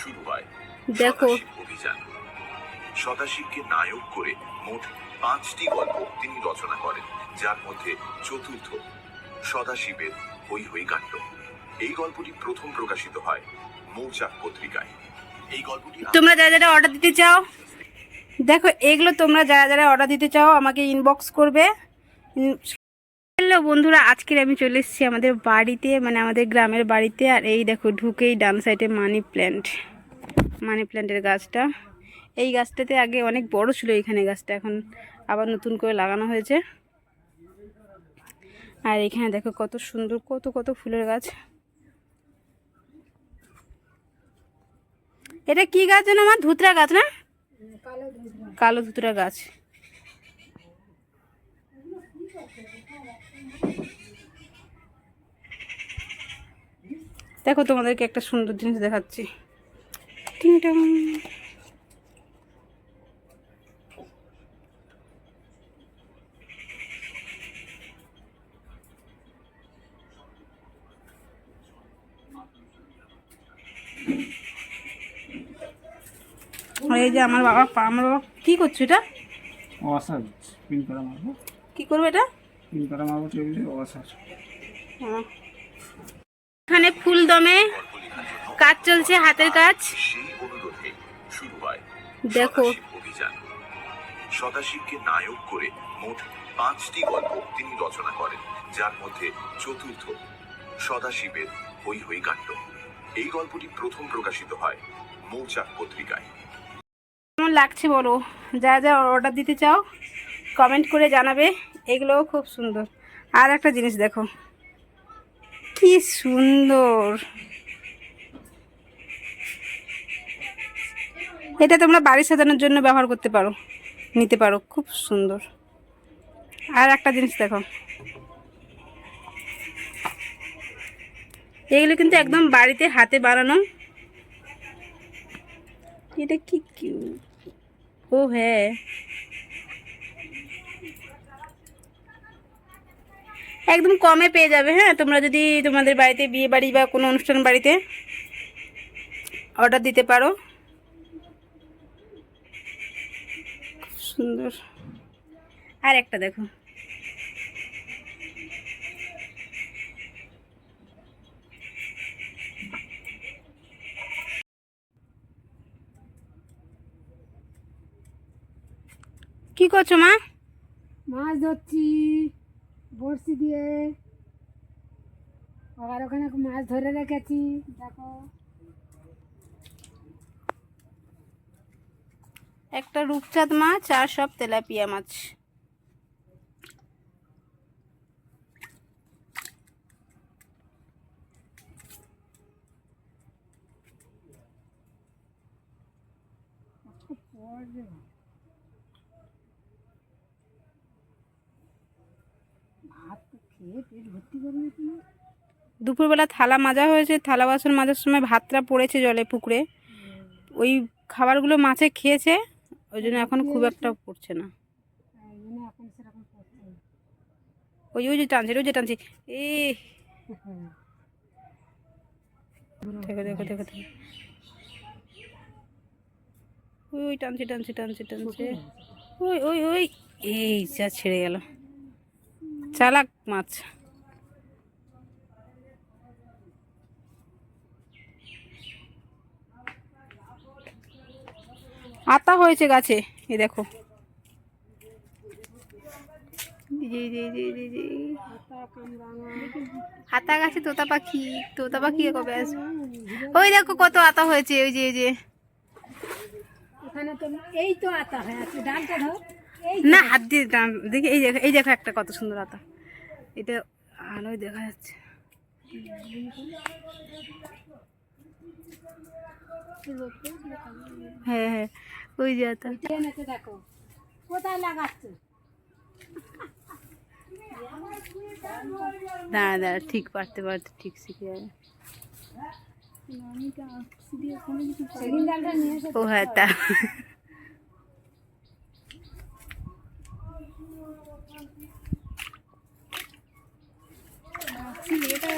শুরু হয় দেখো অভিযান। সদাশিবকে নায়ক করে মোট পাঁচটি গল্প তিনি রচনা করেন যার মধ্যে চতুর্থ সদাশিবের হই হই কাণ্ড। এই গল্পটি প্রথম প্রকাশিত হয় মৌচাক পত্রিকায়। এই গল্পটি তোমরা যারা যারা অর্ডার দিতে চাও দেখো এগুলো তোমরা যারা যারা অর্ডার দিতে চাও আমাকে ইনবক্স করবে। হ্যালো বন্ধুরা আজকের আমি চলে এসেছি আমাদের বাড়িতে মানে আমাদের গ্রামের বাড়িতে আর এই দেখো ঢুকেই ডান সাইডে মানি প্ল্যান্ট মানি প্ল্যান্টের গাছটা। এই গাছটাতে আগে অনেক বড় ছিল এখানে গাছটা এখন আবার নতুন করে লাগানো হয়েছে। আর এখানে দেখো কত সুন্দর কত কত ফুলের গাছ। এটা কি গাছ যেন আমার? ধুতরা গাছ না? কালো ধুতরা গাছ। দেখো তোমাদেরকে একটা সুন্দর জিনিস দেখাচ্ছি। টিং এই যে আমার বাবা পা- আমার বাবা কি করছ এটা? অসার পিন করা মারবো। কি করবে এটা? পিন করা মারবো টেবিলে অসার হ্যাঁ। এখানে ফুল দমে কাজ চলছে হাতের কাজ। দেখো। সদাশিবকে নায়ক করে মোট পাঁচটি গল্প তিনি রচনা করেন যার মধ্যে চতুর্থ সদাশিবের হই হই কাণ্ড। এই গল্পটি প্রথম প্রকাশিত হয় মৌচাক পত্রিকায়। কেমন লাগছে বলো? যা যা অর্ডার দিতে চাও কমেন্ট করে জানাবে। এগুলোও খুব সুন্দর। আর একটা জিনিস দেখো। কি সুন্দর। এটা তোমরা বাড়ি সাজানোর জন্য ব্যবহার করতে পারো, নিতে পারো, খুব সুন্দর। আর একটা জিনিস দেখো। এগুলো কিন্তু একদম বাড়িতে হাতে বানানো। এটা কি ও হ্যাঁ। একদম কমে পেয়ে যাবে হ্যাঁ? তোমরা যদি তোমাদের বাড়িতে বিয়ে বাড়ি বা কোনো অনুষ্ঠান বাড়িতে অর্ডার দিতে পারো। সুন্দর। আর একটা দেখো। কি করছ মা? মাছ ধরছি। বড়শি দিয়ে। আবার ওখানে মাছ ধরে রেখেছি দেখো। একটা রূপচাঁদ মাছ আর সব তেলাপিয়া মাছ। তো খেয়ে পেট ভর্তি করবে তুমি দুপুরবেলা থালা মাজা হয়েছে থালা বাসন মাজার সময় ভাতটা পড়েছে জলে পুকুরে। ওই খাবারগুলো মাছে খেয়েছে ওই জন্য এখন খুব একটা পড়ছে না। না। ওই ওই যে টানছে ওই যে টানছে। এ দেখো দেখো দেখো দেখো। ওই ওই টানছে টানছে টানছে টানছে। ওই ওই ওই এই যা ছেড়ে গেল। চালাক মাছ। আতা হয়েছে গাছে এই দেখো। হাতা গাছে তোতা পাখি তোতা পাখি কবে আসবে? ওই দেখো কত আতা হয়েছে ওই যে ওই যে। এখানে তো এই তো আতা হয়ে আছে ডালটা ধর। না হাত দিয়ে টান- দেখি এই দেখো এই দেখো একটা কত সুন্দর আতা। এটা আলোয় দেখা যাচ্ছে। হ্যাঁ হ্যাঁ ওই যে আতা। দেখো। কোথায় লাগাচ্ছে? দাঁড়া দাঁড়া ঠিক পারতে পারতে ঠিক শিখে যাবে। ও হ্যাঁ তা।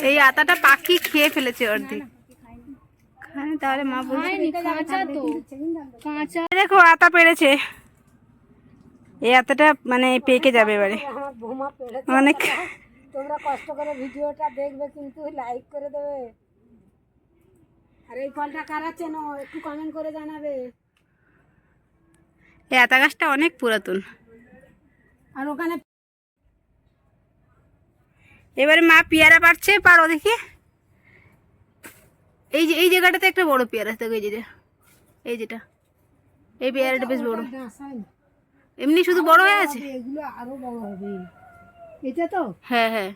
এই আতাটা পাখি খেয়ে ফেলেছে অর্ধেক। তাহলে মা কাঁচা দেখো আতা পেরেছে। এই আতাটা মানে পেকে যাবে এবারে। অনেক তোমরা কষ্ট করে ভিডিওটা দেখবে কিন্তু লাইক করে দেবে। আর এই ফলটা কারা চেনো একটু কমেন্ট করে জানাবে। এই আতা গাছটা অনেক পুরাতন। আর ওখানে এবারে মা পেয়ারা পারছে পারো দেখি। এই যে, এই জায়গাটাতে একটা বড় পেয়ারা দেখো এই যেটা এই যেটা। এই পেয়ারাটা বেশ বড়। এমনি শুধু বড় হয়ে আছে তো হ্যাঁ হ্যাঁ।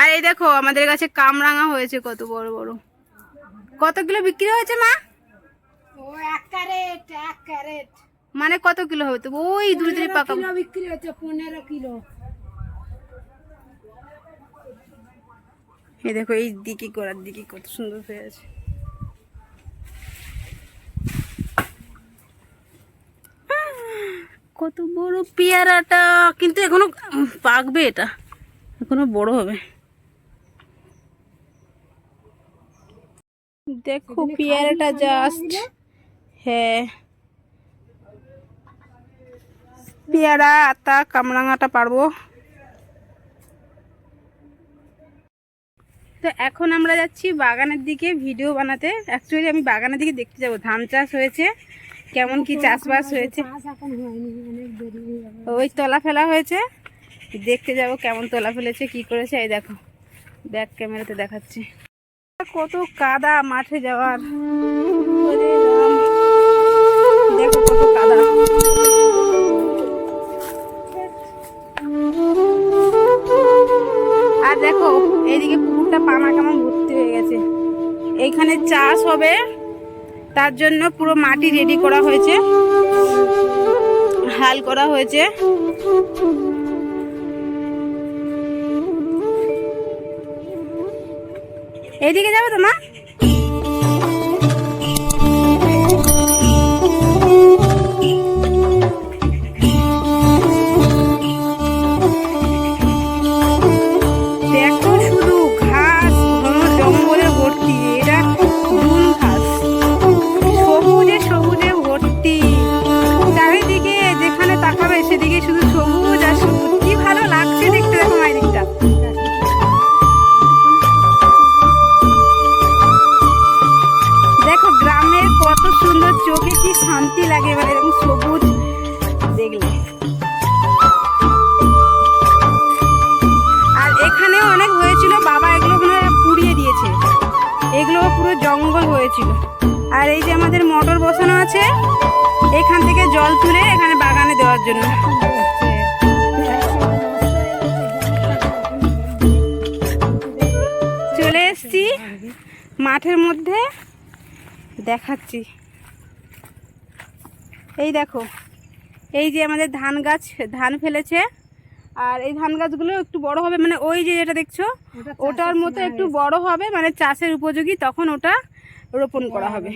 আর এই দেখো, আমাদের কাছে কামরাঙা হয়েছে, কত বড় বড়। কত কিলো বিক্রি হয়েছে মা? ও এক ক্যারেট এক ক্যারেট। মানে কত কিলো হবে তো? ওই দূরে দূরে পাকা কিলো বিক্রি হচ্ছে পনেরো কিলো। এই দেখো এই দিকে করার দিকে কত সুন্দর হয়ে আছে। কত বড় পেয়ারাটা কিন্তু এখনও পাকবে এটা। এখনও বড় হবে। দেখো পেয়ারাটা জাস্ট হ্যাঁ। পেয়ারা আতা কামরাঙাটা পারব। তো এখন আমরা যাচ্ছি বাগানের দিকে ভিডিও বানাতে। অ্যাকচুয়ালি আমি বাগানের দিকে দেখতে যাব। ধান চাষ হয়েছে। কেমন কি চাষবাস হয়েছে? হয়ে ওই তলা ফেলা হয়েছে। দেখতে যাব কেমন তলা ফেলেছে কি করেছে। এই দেখো ব্যাক ক্যামেরাতে দেখাচ্ছি। কত কাদা মাঠে যাওয়ার। আর দেখো, এইদিকে পুকুরটা পানা কেমন ভর্তি হয়ে গেছে। এইখানে চাষ হবে, তার জন্য পুরো মাটি রেডি করা হয়েছে। হাল করা হয়েছে। এইদিকে যাবে তো মা? জঙ্গল হয়েছিল। আর এই যে আমাদের মোটর বসানো আছে, এখান থেকে জল তুলে এখানে বাগানে দেওয়ার জন্য। চলে এসছি মাঠের মধ্যে, দেখাচ্ছি। এই দেখো, এই যে আমাদের ধান গাছ, ধান ফেলেছে। আর এই ধান গাছগুলো একটু বড় হবে মানে ওই যে যেটা দেখছ ওটার মতো একটু বড় হবে মানে চাষের উপযোগী তখন ওটা রোপণ করা হবে।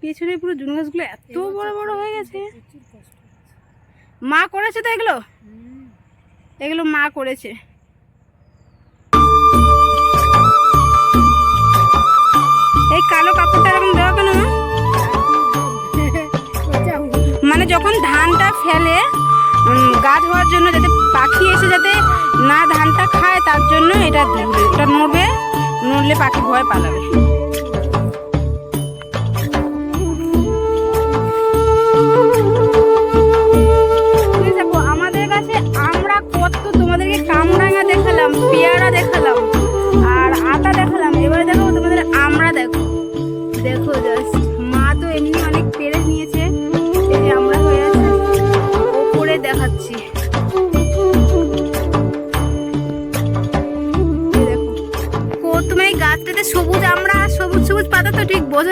পেছনে পুরো জুন গাছগুলো এত বড় বড় হয়ে গেছে। মা করেছে তো এগুলো? এগুলো মা করেছে। এই কালো কাপড়টা এরকম দেওয়া কেন মানে যখন ধানটা ফেলে গাছ হওয়ার জন্য যাতে পাখি এসে যাতে না ধানটা খায়, তার জন্য এটা এটা নড়বে, নড়লে পাখি ভয় পালাবে।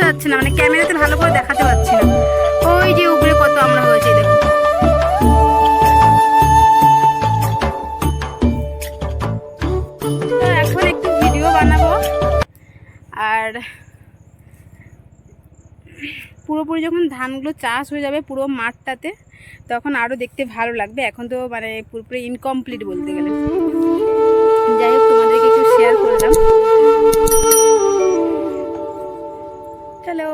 যাচ্ছে না মানে ক্যামেরাতে ভালো করে দেখাতে পারছি না। ওই যে উপরে কত আমরা হয়েছে এখন একটু ভিডিও বানাবো। আর পুরোপুরি যখন ধানগুলো চাষ হয়ে যাবে পুরো মাঠটাতে, তখন আরও দেখতে ভালো লাগবে। এখন তো মানে পুরোপুরি ইনকমপ্লিট বলতে গেলে। যাই হোক, তোমাদেরকে একটু শেয়ার করলাম চলো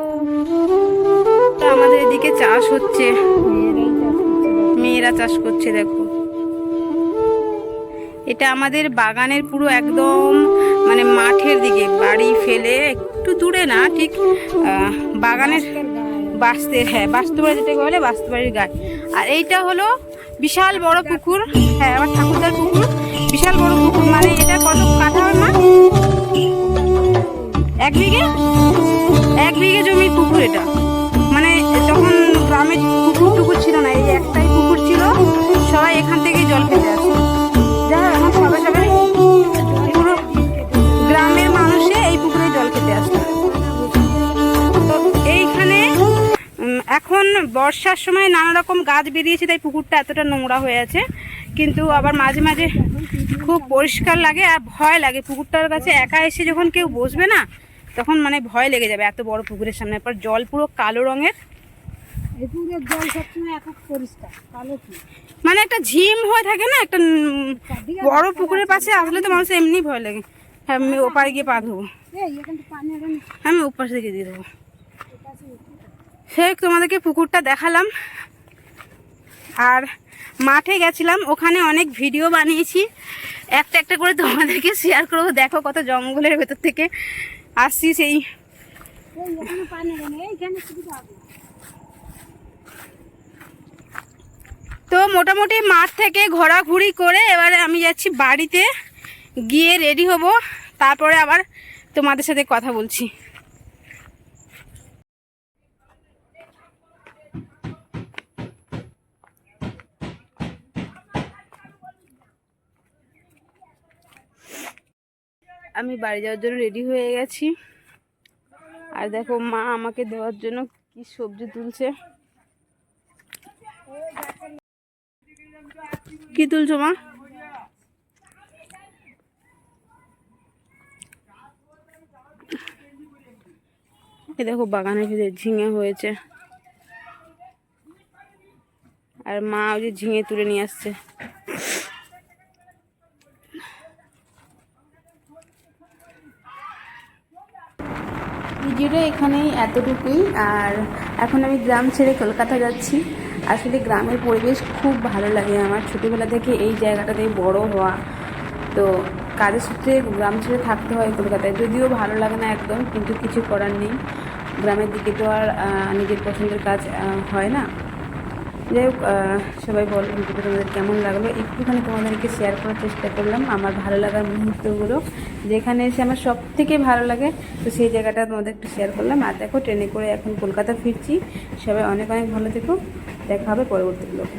তো আমাদের এদিকে চাষ হচ্ছে। মেয়েরা চাষ করছে, দেখো। এটা আমাদের বাগানের পুরো একদম মানে মাঠের দিকে, বাড়ি ফেলে একটু দূরে না, ঠিক বাগানের বাস্তের হ্যাঁ বাস্তুবাড়ি যেটাকে বলে, বাস্তুবাড়ির গায়ে আর এইটা হলো বিশাল বড় পুকুর হ্যাঁ আমার ঠাকুরদার পুকুর। বিশাল বড় পুকুর মানে এটা কত হয় মা এক বিঘে? এক বিঘে জমি পুকুর এটা। মানে তখন গ্রামে পুকুর টুকুর ছিল না, এই একটাই পুকুর ছিল, সবাই এখান থেকে জল খেতে আসতো। যা এখন সবাই সবাই পুরো গ্রামের মানুষে এই পুকুরে জল খেতে আসতো। তো এইখানে এখন বর্ষার সময় নানা রকম গাছ বেরিয়েছে, তাই পুকুরটা এতটা নোংরা হয়ে আছে। কিন্তু আবার মাঝে মাঝে খুব পরিষ্কার লাগে আর ভয় লাগে। পুকুরটার কাছে একা এসে যখন কেউ বসবে না তখন মানে ভয় লেগে যাবে এত বড় পুকুরের সামনে। পর জল পুরো কালো রঙের। পুকুরের জল সবসময় এক পরিষ্কার কালো মানে একটা ঝিম হয়ে থাকে না একটা বড় পুকুরের পাশে আসলে তো মানুষ এমনি ভয় লাগে। হ্যাঁ আমি ওপারে গিয়ে পা ধোবো। আমি ওপাশ থেকে দিয়ে দেবো। সে তোমাদেরকে পুকুরটা দেখালাম। আর মাঠে গেছিলাম ওখানে অনেক ভিডিও বানিয়েছি। একটা একটা করে তোমাদেরকে শেয়ার করব। দেখো কত জঙ্গলের ভেতর থেকে। আসছি সেই তো মোটামুটি মাঠ থেকে ঘোরাঘুরি করে এবারে আমি যাচ্ছি বাড়িতে, গিয়ে রেডি হব, তারপরে আবার তোমাদের সাথে কথা বলছি। আমি বাড়ি যাওয়ার জন্য রেডি হয়ে গেছি। আর দেখো মা আমাকে দেওয়ার জন্য কি সবজি তুলছে। কি তুলছো মা? এই দেখো বাগানের ভিতরে ঝিঙে হয়েছে। আর মা ওই যে ঝিঙে তুলে নিয়ে আসছে ভিডিওটা এখানেই এতটুকুই। আর এখন আমি গ্রাম ছেড়ে কলকাতা যাচ্ছি। আসলে গ্রামের পরিবেশ খুব ভালো লাগে আমার। ছোটোবেলা থেকে এই জায়গাটাতে বড় হওয়া। তো কাজের সূত্রে গ্রাম ছেড়ে থাকতে হয় কলকাতায়। যদিও ভালো লাগে না একদম, কিন্তু কিছু করার নেই। গ্রামের দিকে তো আর নিজের পছন্দের কাজ হয় না। যাই হোক সবাই বলো ভিডিওটা তোমাদের কেমন লাগল? একটুখানি তোমাদেরকে শেয়ার করার চেষ্টা করলাম, আমার ভালো লাগার মুহূর্তগুলো। যেখানে এসে আমার সব থেকে ভালো লাগে, তো সেই জায়গাটা তোমাদের একটু শেয়ার করলাম। আর দেখো, ট্রেনে করে এখন কলকাতা ফিরছি। সবাই অনেক অনেক ভালো থেকো। দেখা হবে পরবর্তী ব্লগে